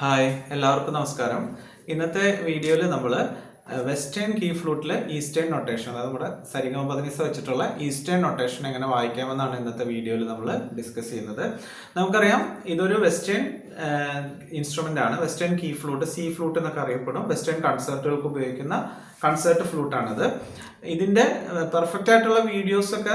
Hi എല്ലാവർക്കും നമസ്കാരം. ഇന്നത്തെ വീഡിയോയിൽ നമ്മൾ വെസ്റ്റേൺ കീ ഫ്ലൂട്ടിലെ ഈസ്റ്റേൺ നൊട്ടേഷൻ അതായത് നമ്മുടെ സരിഗമ പതിനിസ വെച്ചിട്ടുള്ള ഈസ്റ്റേൺ നൊട്ടേഷൻ എങ്ങനെ വായിക്കാമെന്നാണ് ഇന്നത്തെ വീഡിയോയിൽ നമ്മൾ ഡിസ്കസ് ചെയ്യുന്നത്. നമുക്കറിയാം ഇതൊരു വെസ്റ്റേൺ ഇൻസ്ട്രുമെന്റ് ആണ്. Western key flute C flute എന്നൊക്കെ അറിയപ്പെടും. വെസ്റ്റേൺ കൺസേർട്ടുകൾക്ക് ഉപയോഗിക്കുന്ന കൺസേർട്ട് ഫ്ലൂട്ടാണത് ഇതിന്റെ പെർഫെക്റ്റ് ആയിട്ടുള്ള വീഡിയോസൊക്കെ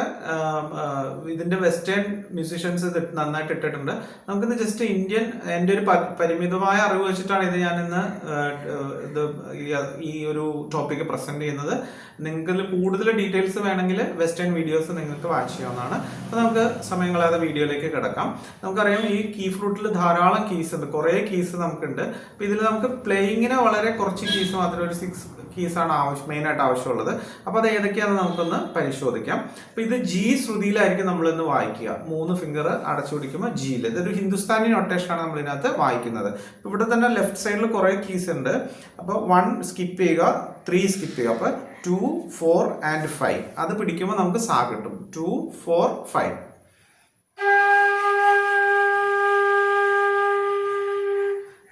ഇതിന്റെ വെസ്റ്റേൺ മ്യൂസീഷ്യൻസ് നന്നായിട്ട് ഇട്ടിട്ടുണ്ട്. നമുക്കിന്ന് ജസ്റ്റ് ഇന്ത്യൻ എന്റെ ഒരു പരിമിതമായ അറിവ് വെച്ചിട്ടാണ് ഇത് ഞാനിന്ന് ഇത് ഈ- ഒരു ടോപ്പിക്ക് പ്രസന്റ് ചെയ്യുന്നത്. നിങ്ങൾക്ക് കൂടുതൽ ഡീറ്റെയിൽസ് വേണമെങ്കിൽ വെസ്റ്റേൺ വീഡിയോസ് നിങ്ങൾക്ക് വാച്ച് ചെയ്യാവുന്നതാണ്. അപ്പോൾ നമുക്ക് സമയം കളയാതെ വീഡിയോയിലേക്ക് കിടക്കാം. നമുക്കറിയാം ഈ കീ ഫ്ലൂട്ടിൽ ധാരാളം കീസ് ഉണ്ട്. കുറേ കീസ് നമുക്കുണ്ട്. അപ്പോൾ ഇതിൽ നമുക്ക് പ്ലേയിങ്ങിന് വളരെ കുറച്ച് കീസ് മാത്രമേ ഒരു സിക്സ് കീസാണ് ആവശ്യം മെയിനായിട്ട് ആവശ്യമുള്ളത്. അപ്പോൾ അത് ഏതൊക്കെയാണെന്ന് നമുക്കൊന്ന് പരിശോധിക്കാം. അപ്പോൾ ഇത് ജി ശ്രുതിയിലായിരിക്കും നമ്മൾ ഇന്ന് വായിക്കുക. മൂന്ന് ഫിംഗർ അടച്ചു പിടിക്കുമ്പോൾ ജിയിൽ ഇതൊരു ഹിന്ദുസ്ഥാനി നൊട്ടേഷനാണ് നമ്മൾ ഇതിനകത്ത് വായിക്കുന്നത്. ഇവിടെ തന്നെ ലെഫ്റ്റ് സൈഡിൽ കുറേ കീസ് ഉണ്ട്. അപ്പോൾ വൺ സ്കിപ്പ് ചെയ്യുക ത്രീ സ്കിപ്പ് ചെയ്യുക. അപ്പോൾ ടു ഫോർ ആൻഡ് ഫൈവ് അത് പിടിക്കുമ്പോൾ നമുക്ക് സാ കിട്ടും. Two four five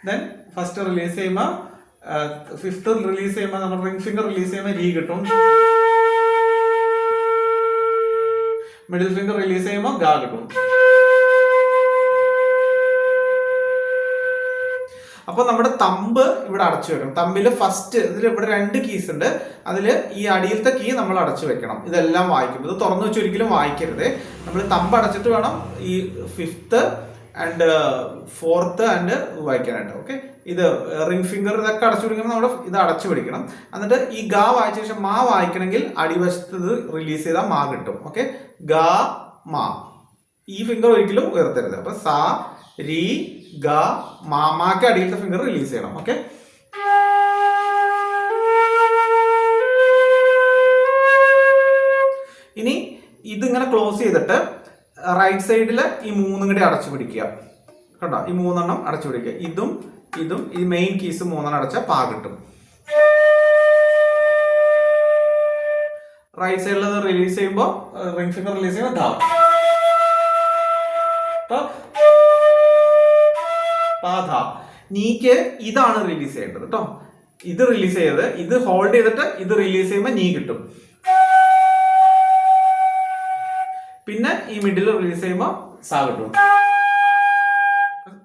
then first release ചെയ്യുമ്പോൾ ഫിഫ്ത്ത് റിലീസ് ചെയ്യുമ്പോൾ നമ്മൾ റിംഗ് ഫിംഗർ റിലീസ് ചെയ്യുമ്പോൾ രീ കിട്ടും. മിഡിൽ ഫിംഗർ റിലീസ് ചെയ്യുമ്പോൾ ഗാ കിട്ടും. അപ്പോൾ നമ്മുടെ തമ്പ് ഇവിടെ അടച്ചു വെക്കണം. തമ്പിൽ ഫസ്റ്റ് ഇതിൽ ഇവിടെ രണ്ട് കീസ് ഉണ്ട്. അതിൽ ഈ അടിയിലത്തെ കീ നമ്മൾ അടച്ചു വെക്കണം. ഇതെല്ലാം വായിക്കും. ഇത് തുറന്നു വെച്ച് ഒരിക്കലും വായിക്കരുത്. നമ്മൾ തമ്പ് അടച്ചിട്ട് വേണം ഈ ഫിഫ്ത്ത് ആൻഡ് ഫോർത്ത് ആൻഡ് വായിക്കാനായിട്ട് ഓക്കെ ഇത് റിംഗ് ഫിംഗർ ഇതൊക്കെ അടച്ചു പിടിക്കുമ്പോൾ നമ്മൾ ഇത് അടച്ചു പിടിക്കണം. എന്നിട്ട് ഈ ഗാ വായിച്ച ശേഷം മാ വായിക്കണമെങ്കിൽ അടിവശത്ത് ഇത് റിലീസ് ചെയ്താൽ മാ കിട്ടും. ഓക്കെ ഗാ മാ. ഈ ഫിംഗർ ഒരിക്കലും ഉയർത്തരുത്. അപ്പൊ സാ രി ഗ മാമാക്ക് അടിയിലത്തെ ഫിംഗർ റിലീസ് ചെയ്യണം. ഓക്കെ ഇനി ഇതിങ്ങനെ ക്ലോസ് ചെയ്തിട്ട് റൈറ്റ് സൈഡിൽ ഈ മൂന്നും കൂടി അടച്ചു പിടിക്കുക. കണ്ടോ? ഈ മൂന്നെണ്ണം അടച്ചു പിടിക്കുക. ഇതും ഇതും ഈ മെയിൻ കീസ് മൂന്നെണ്ണം അടച്ച പാ കിട്ടും. റൈറ്റ് സൈഡിൽ റിലീസ് ചെയ്യുമ്പോൾ റിംഗ് ഫിംഗർ റിലീസ് ചെയ്യുമ്പോൾ ധാ നീക്ക് ഇതാണ് റിലീസ് ചെയ്യേണ്ടത് കേട്ടോ ഇത് റിലീസ് ചെയ്ത് ഇത് ഹോൾഡ് ചെയ്തിട്ട് ഇത് റിലീസ് ചെയ്യുമ്പോൾ നീ കിട്ടും. പിന്നെ ഈ മിഡിൽ റിലീസ് ചെയ്യുമ്പോൾ സാ കിട്ടും.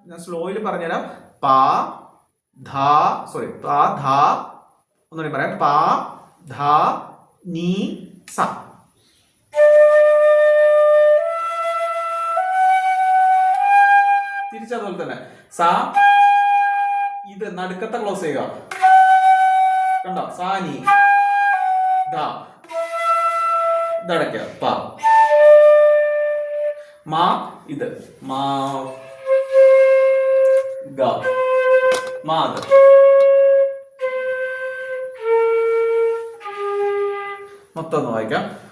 ഞാൻ സ്ലോയിൽ പറഞ്ഞുതരാം. പാ ധാ സോറി പാ ധാ ഒന്നുകൂടി പറയാം. പാ ധാ നീ സ. തിരിച്ചതുപോലെ തന്നെ. സ ഇത് നടുക്കത്തെ ക്ലോസ് ചെയ്യുക. കണ്ടോ? സാ നീ ധാ. ഇതടയ്ക്കുക പാ. മാ ഇത്. മാ ഗ. മാ അത് മൊത്തം ഒന്ന് വായിക്കാം.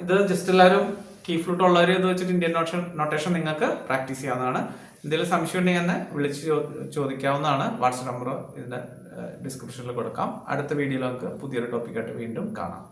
ഇത് ജസ്റ്റ് എല്ലാവരും കീ ഫ്ലൂട്ട് ഉള്ളവർ ഇത് വെച്ചിട്ട് ഇന്ത്യൻ നോട്ടേഷൻ നൊട്ടേഷൻ നിങ്ങൾക്ക് പ്രാക്ടീസ് ചെയ്യാവുന്നതാണ്. എന്തെങ്കിലും സംശയം ഉണ്ടെങ്കിൽ എന്നെ വിളിച്ച് ചോദിക്കാവുന്നതാണ്. വാട്സപ്പ് നമ്പർ ഇതിന്റെ ഡിസ്ക്രിപ്ഷനിൽ കൊടുക്കാം. അടുത്ത വീഡിയോയിൽ നമുക്ക് പുതിയൊരു ടോപ്പിക്കായിട്ട് വീണ്ടും കാണാം.